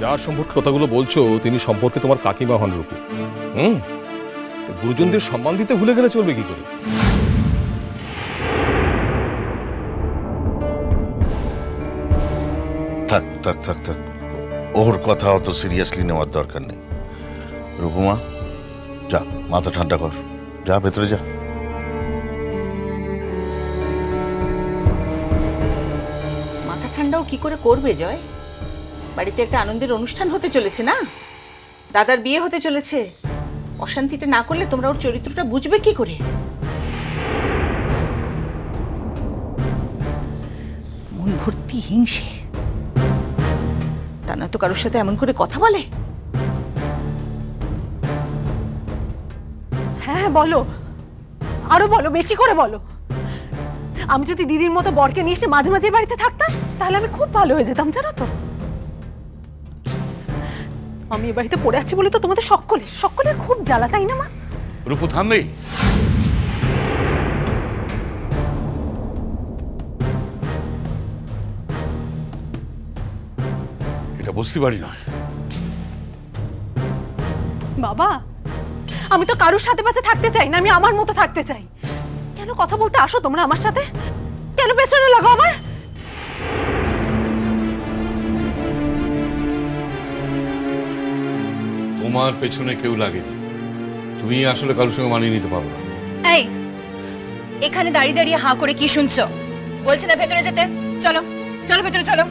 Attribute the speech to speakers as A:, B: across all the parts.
A: যার সম্পর্কে কথাগুলো বলছো তিনি সম্পর্কে তোমার কাকিমা হন রূপু। হুম? তো গুরুজনদের সম্মান দিতে ভুলে গেলে চলবে কি করে?
B: থাক থাক থাক থাক। ওর কথা অত সিরিয়াসলি নেওয়ার দরকার নেই। রূপমা যা মাথা ঠান্ডা কর। যা ভেতরে যা।
C: মাথা ঠান্ডাও কি করে করবে জয়? বাড়িতে একটা আনন্দের অনুষ্ঠান হতে চলেছে, না? দাদার বিয়ে হতে চলেছে। অশান্তিটা না করলে তোমরা ওর চরিত্রটা বুঝবে কি করে? মন ভর্তি হিংসে। তা না তো কারোর সাথে এমন করে কথা বলে?
D: হ্যাঁ হ্যাঁ বলো। আরও বলো, বেশি করে বলো। আমি যদি দিদির মতো বরকে নিয়ে এসে মাঝে মাঝে বাড়িতে থাকতাম, তাহলে আমি খুব ভালো হয়ে যেতাম, জানো তো? আমি এ বাড়িতে পড়ে আছি বলে তো তোমাদের সকলের সকলের খুব জ্বালা তাই না মা?
E: রূপু থামবে এটা বুঝতে পারি নয়।
D: বাবা আমি তো কারোর সাথে পাশে থাকতে চাই না আমি আমার মতো থাকতে চাই। কেন কথা বলতে আসো তোমরা আমার সাথে? কেন পেছনে লাগো আমার?
E: তোমার পেছনে কেউ লাগেনি। তুমি আসলে কারোর সঙ্গে মানিয়ে নিতে পারো না।
F: এই এখানে দাঁড়িয়ে দাঁড়িয়ে হাঁ করে কি শুনছো? বলছে না ভেতরে যেতে। চলো চলো ভেতরে চলো।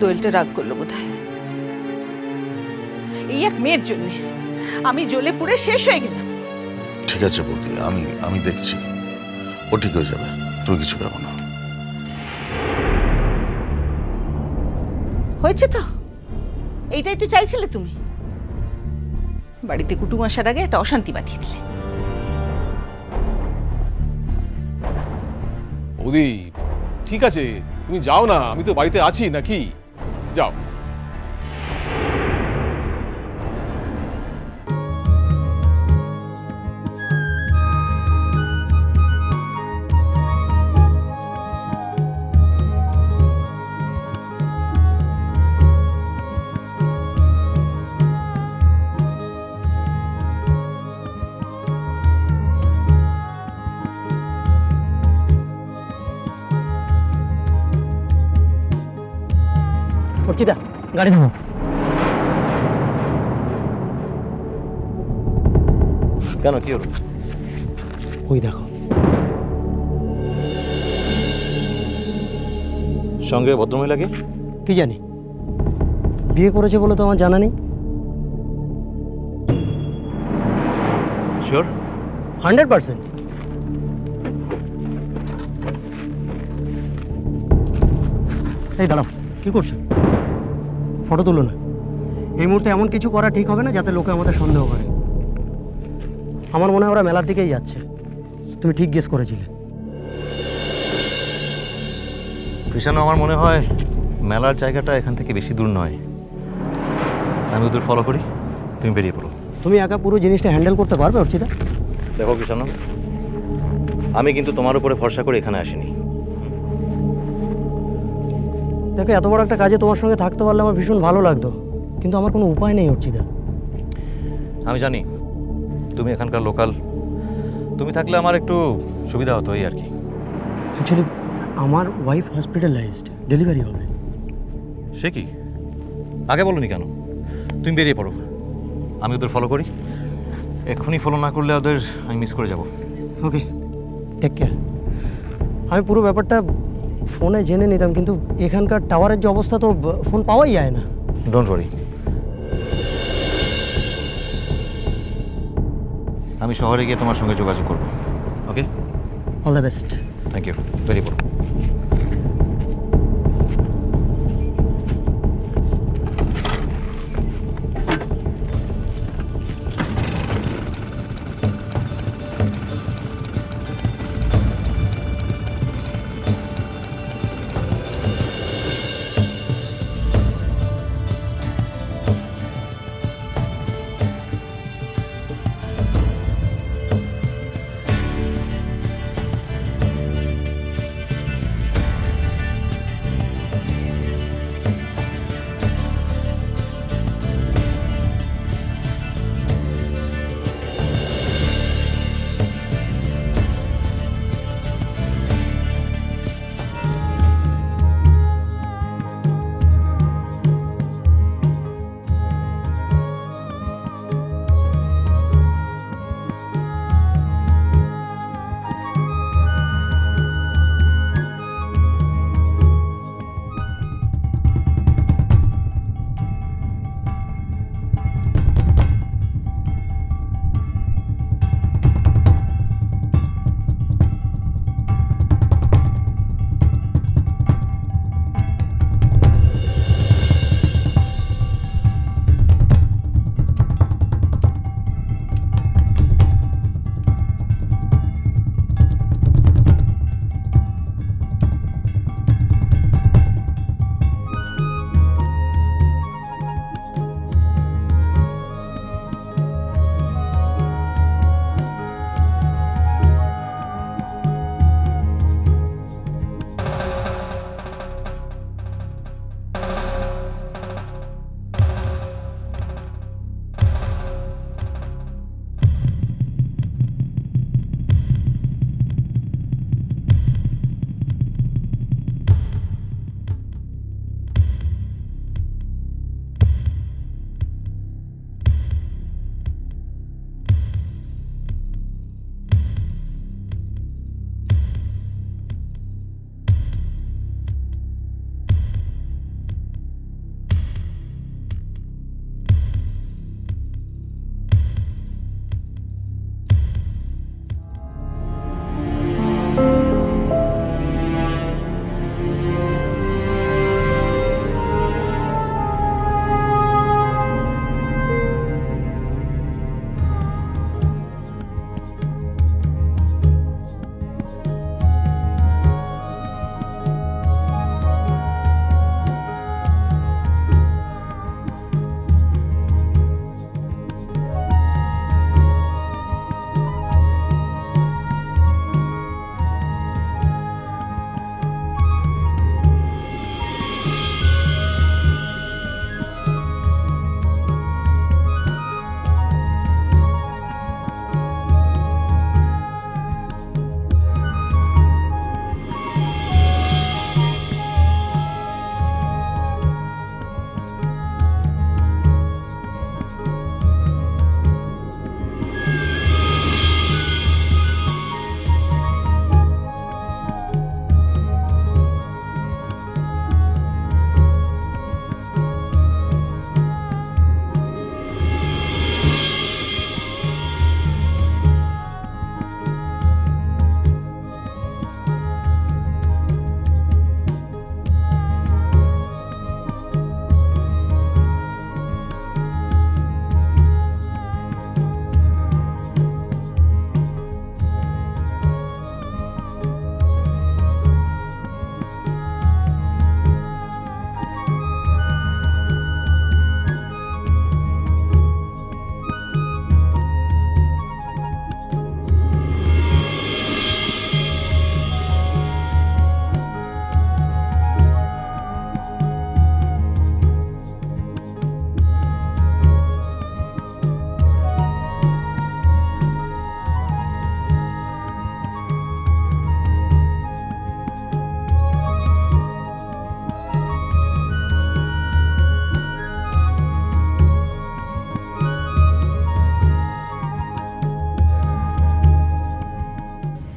C: দোয়েলটা রাগ করল বোধহয়। এই এক মেয়ের জন্যে। আমি জ্বলে পুড়ে শেষ হয়ে গেলাম।
B: ঠিক আছে বৌদি আমি আমি দেখছি। ও ঠিক হয়ে যাবে। তুই কিছু ভেবো না।
C: হয়েছে তো? এইটাই তো চাইছিলে তুমি। বাড়িতে কুটুম আসার আগে একটা অশান্তি বাঁধিয়ে দিলে।
A: ওদি ঠিক আছে, তুমি যাও না, আমি তো বাড়িতে আছি, নাকি? যাও।
G: অর্চিতা গাড়ি নামো।
H: কেন কি হলো?
G: ওই দেখো।
H: সঙ্গে ভদ্রমহিলাকে
G: কি? জানি। বিয়ে করেছে বলে তো আমার জানা নেই।
H: Sure
G: hundred percent. এই দাঁড়াও কি করছ? ফটো তুলো না। এই মুহূর্তে এমন কিছু করা ঠিক হবে না যাতে লোকে আমাদের সন্দেহ করে। আমার মনে হয় ওরা মেলার দিকেই যাচ্ছে। তুমি ঠিক গেস করেছিলে।
H: কৃষাণু আমার মনে হয় মেলার জায়গাটা এখান থেকে বেশি দূর নয়। আমি ওদের ফলো করি। তুমি বেরিয়ে পড়ো।
G: তুমি একা পুরো জিনিসটা হ্যান্ডেল করতে পারবে অর্চিতা?
H: দেখো কৃষাণু আমি কিন্তু তোমার উপরে ভরসা করে এখানে আসিনি।
G: দেখো এত বড় একটা কাজে তোমার সঙ্গে থাকতে পারলে আমার ভীষণ ভালো লাগতো। কিন্তু আমার কোনো উপায় নেই অর্চিতা।
H: আমি জানি তুমি এখানকার লোকাল। তুমি থাকলে আমার একটু সুবিধা হতো এই আর কি।
G: অ্যাকচুয়ালি আমার ওয়াইফ হসপিটালাইজড ডেলিভারি হবে।
H: সে কি? আগে বলনি কেন? তুমি বেরিয়ে পড়ো। আমি ওদের ফলো করি। এক্ষুনি ফলো না করলে ওদের আমি মিস করে যাব।
G: ওকে টেক কেয়ার আমি পুরো ব্যাপারটা ফোনে জেনে নিতাম কিন্তু এখানকার টাওয়ারের যে অবস্থা তো ফোন পাওয়াই যায় না।
H: ডোন্ট ওয়ারি আমি শহরে গিয়ে তোমার সঙ্গে যোগাযোগ করব okay
G: all the best
H: thank you very পড়ো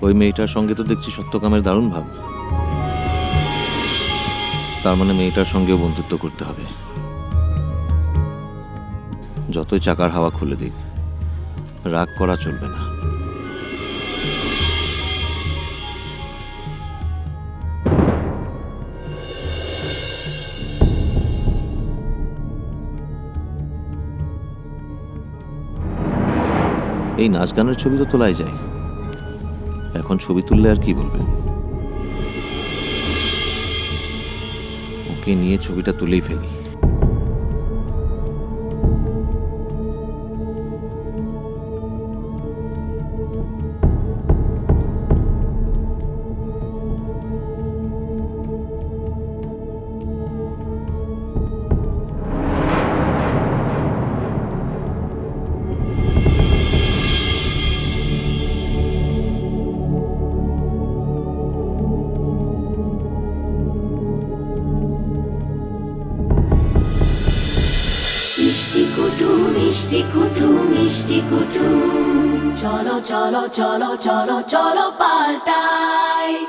I: ওই মেয়েটার সঙ্গে তো দেখছি সত্যকামের দারুণ ভাব। তার মানে মেয়েটার সঙ্গেও বন্ধুত্ব করতে হবে। যতই চাকার হাওয়া খুলে দিক, রাগ করা চলবে না। এই নাচ গানের ছবি তো তোলাই যায়। এখন ছবি তুললে আর কি বলবে? ওকে নিয়ে ছবিটা তুলেই ফেলি।
J: কুটু। চলো চলো চলো চলো চলো পাল্টাই।